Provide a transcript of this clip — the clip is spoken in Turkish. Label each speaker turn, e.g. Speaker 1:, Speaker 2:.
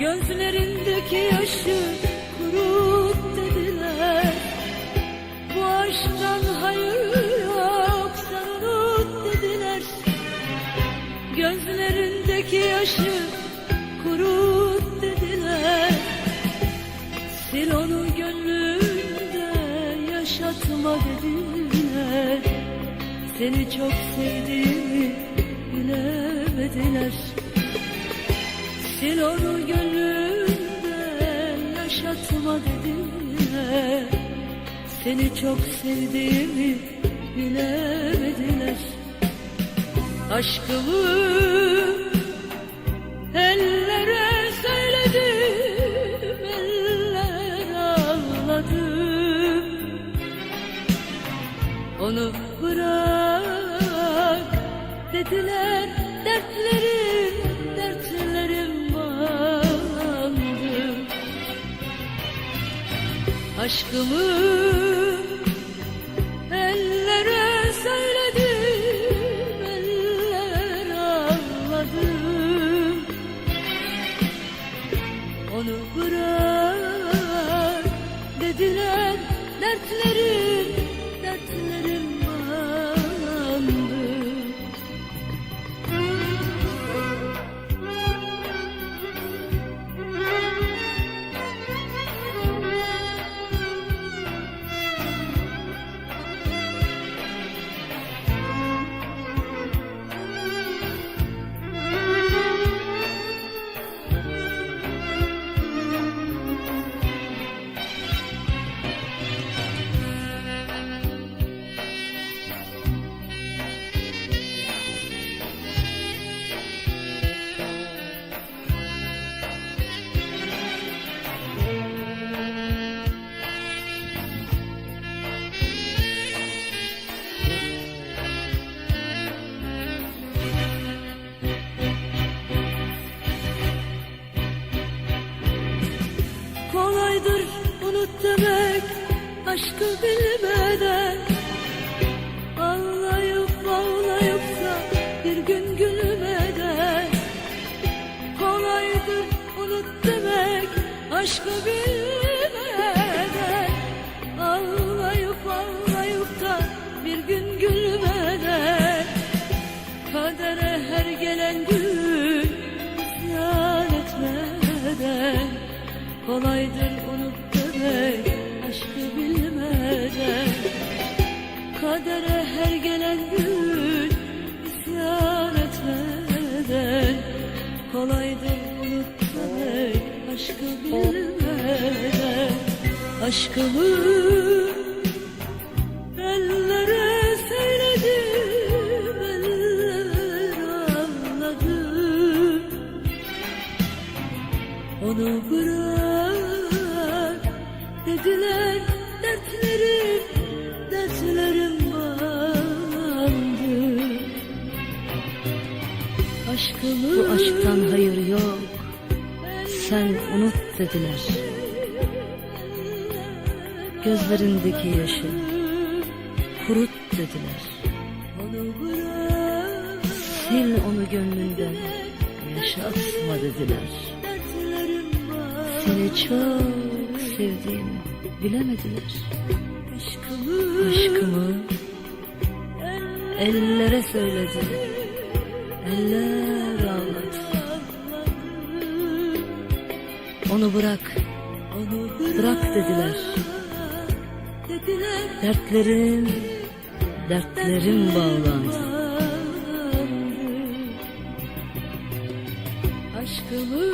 Speaker 1: Gözlerindeki yaşı kurut dediler. Bu aşktan hayır yok sen unut dediler. Gözlerindeki yaşı kurut dediler. Sil onu gönlünde yaşatma dediler. Seni çok sevdiğimi bilemediler Sil onu gönlünde yaşatma dediler Seni çok sevdiğimi bilemediler. Aşkımı ellere Aşkımı unut demek aşkı bilmeden. Ağlayıp ağlayıp da bir gün gülmeden. Kolaydır unut demek aşkı bilmeden. Ağlayıp ağlayıp da bir gün gülmeden. Kadere her gelen gün isyan etmeden. Kolaydır unut demek aşkı bilmeden Kadere her gelen gün isyan etmeden Kolaydır unut demek aşkı bilmeden Aşkımı
Speaker 2: Bu aşktan hayır yok. Sen unut dediler. Gözlerindeki yaşı kurut dediler. Sil onu gönlünden yaşatma dediler. Seni çok sevdiğimi bilemediler.
Speaker 1: Aşkımı
Speaker 2: ellere söyledim. Eller ağladı. Onu bırak, bırak
Speaker 1: dediler
Speaker 2: Dertlerim, dertlerim bağlandı.
Speaker 1: Aşkımı